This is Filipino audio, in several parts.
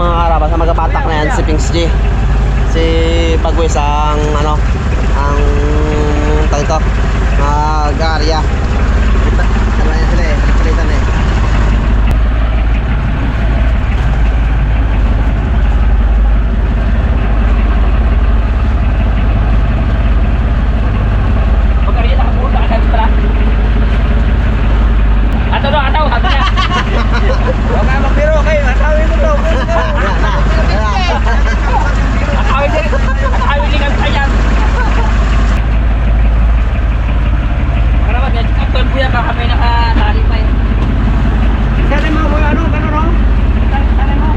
mga karabas ang magapatak na yan si Pings G. Si Pagwis ang ano ang tag ito mag-area ano yan sila eh nagpalitan eh Atau, atau, atau ya. Huwag nga magbiro kayo. Nakawin mo to. Nakawin din. Nakawin din ang sayan. Karabat, ang ton po yan. Baka may nakatalipay. Sana mo po ano? Ganun o? Mo.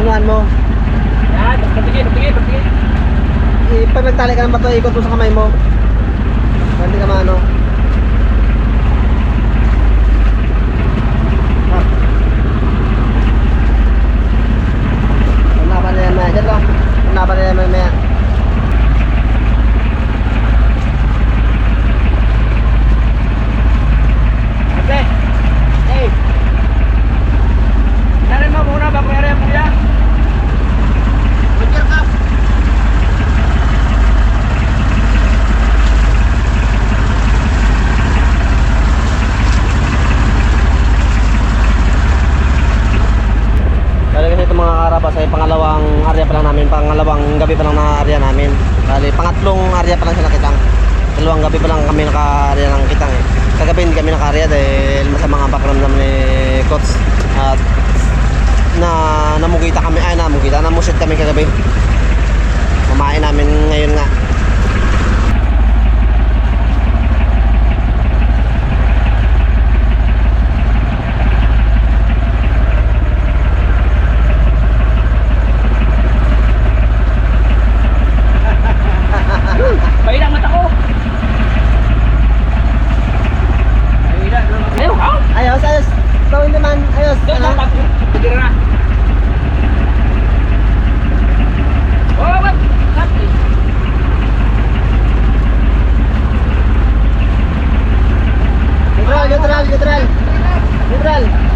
Tunuhan mo. Yan. Patigil, patigil, patigil. Ipamagtali ka ng bato. Ikot mo sa kamay mo. Hindi ka maano. mai là mình ngày nga neutral, neutral. Neutral.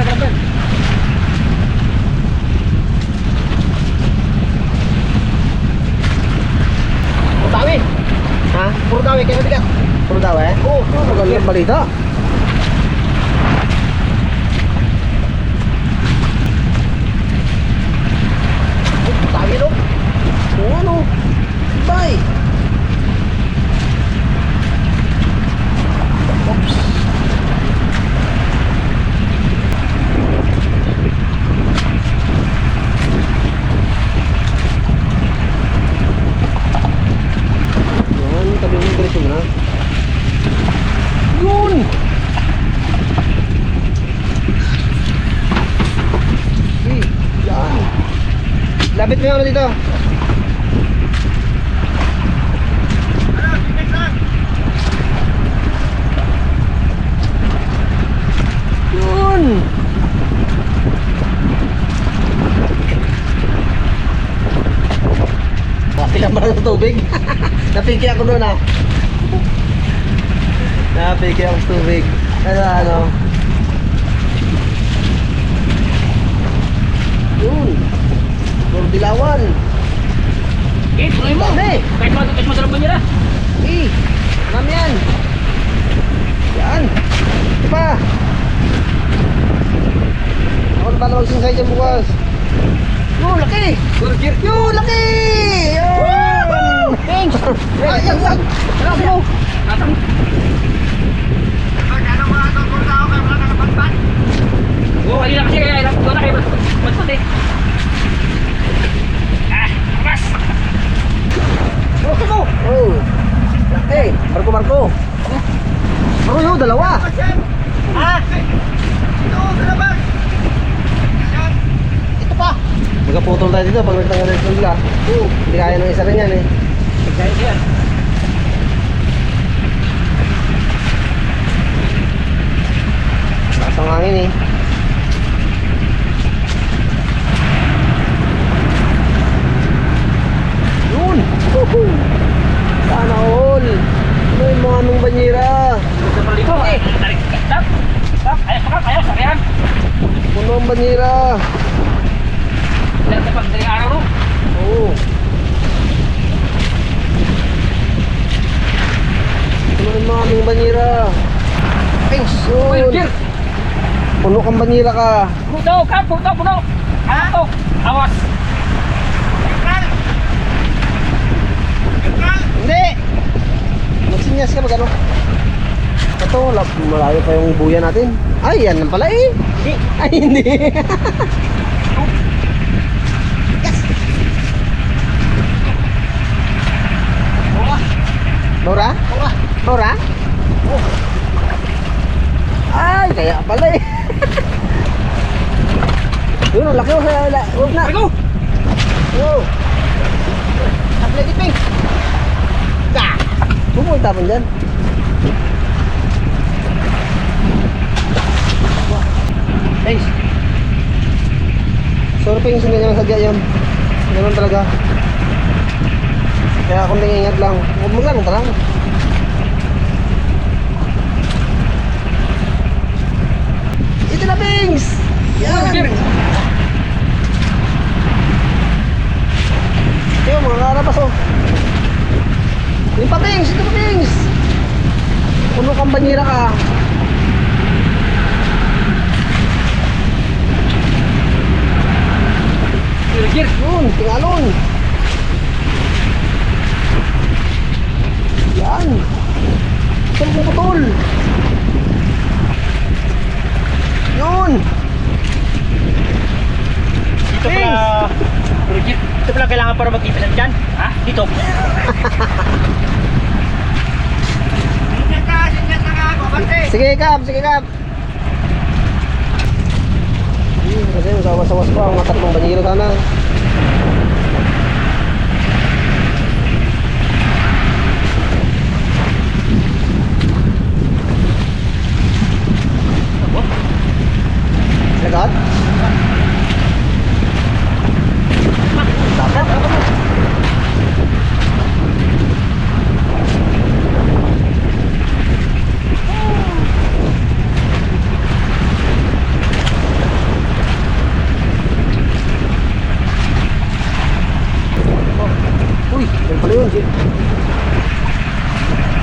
Grabe, grabe. Tawi. Ha? Puro tawi kayo bigat. Puro daw eh? Oo. Magandang balita. Tawi no. Oo ano? Bye! Oops. Yan, tabi mo diretso mo na. Yun. Eh, yan. Lapit mo yung ano dito. Yun! Napika ba ng tubig? Napiki ako doon ah. Napiki ako sa tubig. Ano ano? Yun. Puro dilawan. Eh, tuloy mo. Dami. Kahit mga kahit masarap ba niya na. Eh, marami yan. Yan. Ito pa. Ako na pala magsinsay dyan bukas. Yun, laki. Burger. Yun, laki. Yun. Thanks. Ay, yan, yan. Alam mo. Atang. Oo, hindi na kasi kaya ilang doon na kayo. Magpun eh. Ah, mas. Oh, ito mo. Oh. Laki. Marco, Marco. Marco yun, dalawa. Ah. Ito, salamat. Yan. Ito pa. Magkaputol tayo dito pag nagtanggal ng sundla. Oo. Hindi kaya ng isa rin yan eh. Guys, yan. Lakas ang hangin eh. Yun! Woohoo! Sana all! Ano yung mga anong banyera? Gusto pa dito. Eh. Stop. Stop. Ayaw, pakak. Ayaw, sakyan. Puno ang banyera! Lahat na pag dari araw, no? Oo. Puno yung mga aming banyera. Yun! Burger. Puno kang banyera ka. Puto, kap, puto, puno. Ha? Puto. Awas. Hindi! Magsinyas ka mag ano? Ito, malayo pa yung buya natin. Ay, yan lang pala eh. Hindi. Ay, hindi. Nora? Nora? Oh. Ay, kaya pala eh. Yun, ang laki sa la. Huwag na. Go. Oh. Athletic pink. Da. Huwag mo dyan. Guys. Surfing sa ganyan sadya yun. Ganun talaga. Kaya kung ingat lang, huwag mo lang tarang. Ito na, Pings! Yan! Ito mga karabas oh. Yung patings, ito patings. Puno kang banyera ka. Burger. Yun, tingalon. Yan. Mo putol? Yun. Dito pala. Burger. Ito pala kailangan para magkipis ang tiyan. Ha? Dito. Sige, Kap. Sige, Kap. Hmm, kasi masawas-sawas pa ang mga tatlong banyero sana. Lagat? Dapat.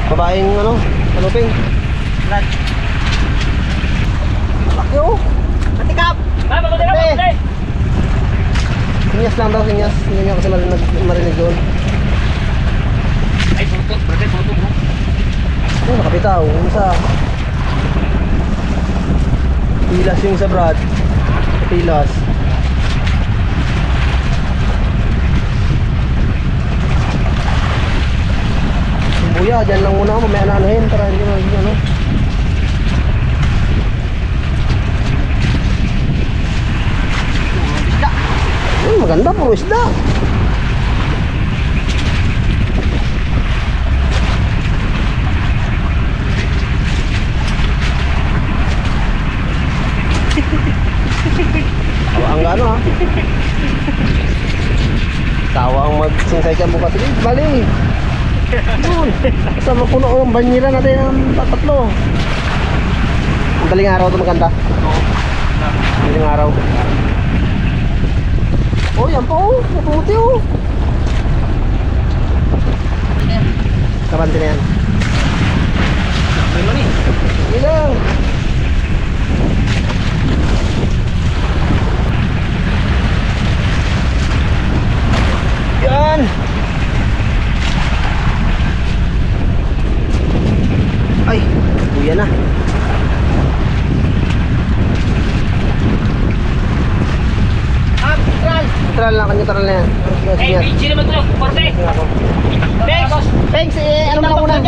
Babaeng ano, kanuping. Laki oh. Matikap. Ah, mabuti na, Hindi. mabuti. Sinyas lang daw, sinyas. Hindi niya kasi marinig, marinig doon. Ay, puto, brother, puto, bro. Oh, nakapitaw. Yung isa. Pilas yung isa, Brad. Pilas. Buya, dyan lang muna ako. Mamaya na anuhin para hindi mo ano. Isda. Uy, maganda puro isda. Ang. Tawa ang magsingsay ka bukas. Eh, bali. Yun. Sa mapuno yung banyera natin ng tatlo. Ang daling araw ito maganda. Daling araw. Oh, yan po. Oh. Maputi oh. Kabante na yan. May mani. Hindi lang. Yan. Ay, kuya na. Ah, tral. Lang, neutral na yan. Ay. PG naman to, korte. Thanks. Thanks, eh, ano na muna?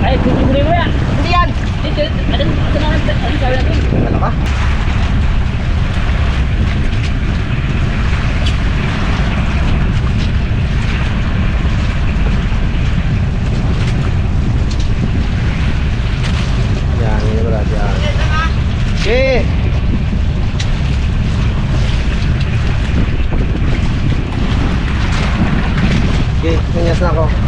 Ay, kukunin mo yan. Hindi yan. Ano, ito ano? Ano ka? Yan, ini berarti ya. Oke. Na ako.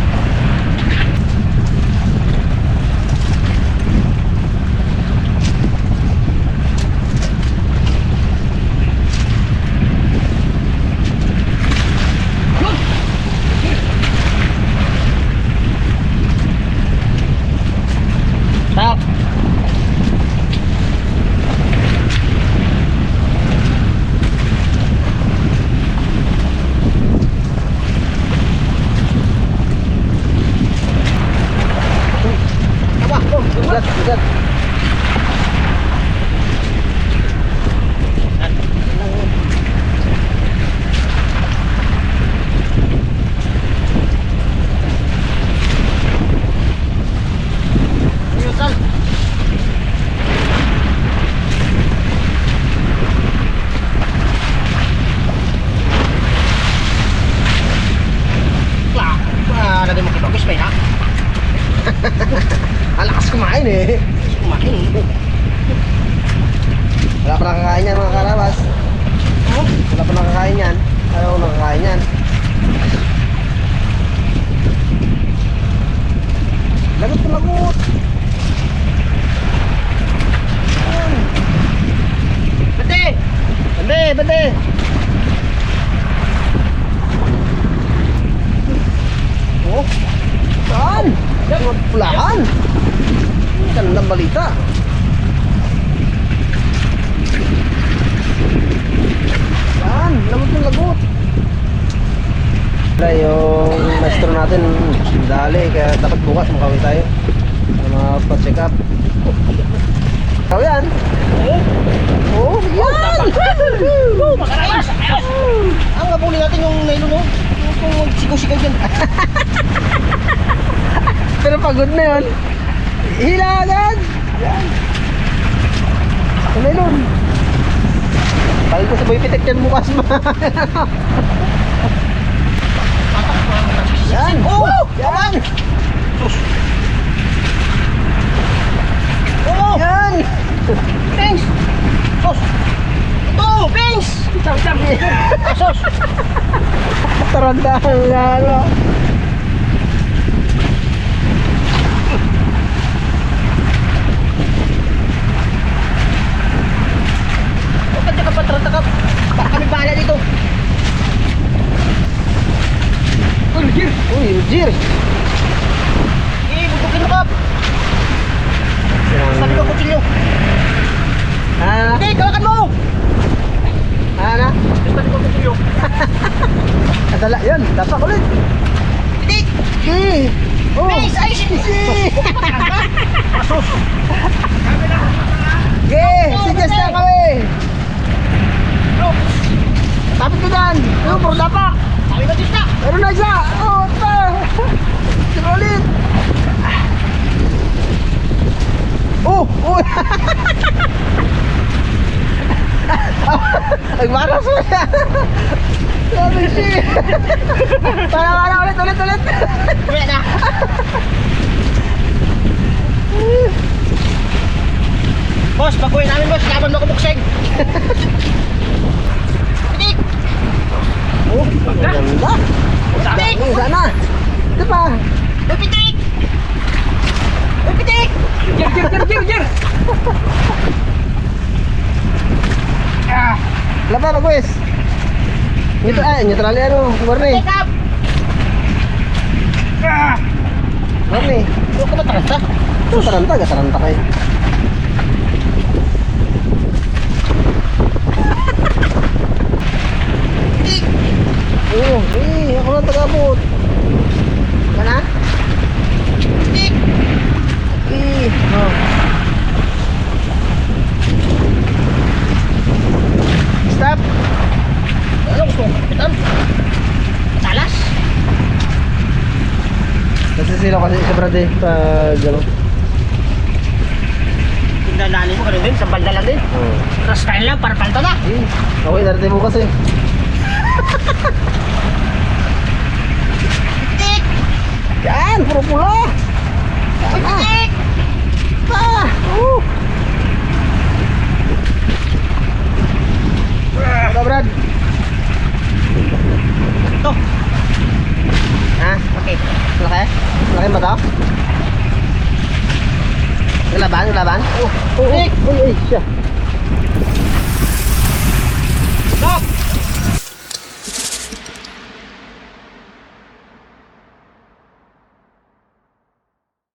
Kumain eh. Kumain. Wala pa nakakain yan mga karabas. Wala pa nakakain yan. Ayaw nakakain yan. Lagot ko lagot. Bate! Bate! Bate! Oh, saan? Mga pulahan. Gandang balita. Yan, lagot ng lagot. Wala yung maestro natin, dali, kaya dapat bukas makawi tayo. Para mapa-check up. Ikaw yan. Oh, yan! Oh, makarabas. Ayos. Ang nabuli natin yung nylon? Yung kung sigaw-sigaw dyan. Pero pagod na yun. Hila agad! Yan. Yung nylon. Palit ko sa boy pitek yan bukas ma. yan! Oh! Yan! Oh! Yan! Thanks! Sos! Ito! Thanks! Isang, isang. Sos! Tarandahan lalo. Huwag ka ka patrata ka. Baka kami bahala dito. Oh, here. Uy, Roger. Eh, butukin mo kap. Sabi ko kutsilyo. Ah, Hindi, kawakan mo. ah, na. Sabi ko kutsilyo. Adala, yan. Dapat ulit. Hindi. Eh. Oh. Guys, ay, si Okay, suggest na kami. Tapos ko dyan. Yung puro dapak. Sabi ko dito. Meron na siya. Oh, ito. Sige ulit. Oh, oh. Nagmaras mo siya. Sabi siya. Para, para, ulit, ulit, ulit. Wala na. Boss, baguhin namin boss. Laban mo ko bukseng. Hindi. Oh, maganda. Pitik. Sana. Ito pa. Pitik. Pitik. Gir, gir, gir, gir, gir. Ah, Lapa, bagus. Itu eh, neutral. Pick up. ah. Warni. Huwag ka mataranta. Ito taranta, gak taranta kay. Pitik. Oh, eh, ako na tagabot. Kana? Pitik. Eh, oh. Stop. Ano gusto mo kapitan? Talas. Kasi sila kasi sa brade pag ano. Tindanali mo ganun din. Sa balda lang din. Oh. Tapos kain lang para palta na. Eh, okay, darating mo kasi. Pitik. Yan, puro pula. Pitik. Ah, uh. Ano, Brad? Ito. Ha? Okay. Laki? Laki ba to? Laban? Laban? Oh, oh, oh. Uy, uy, siya. Stop.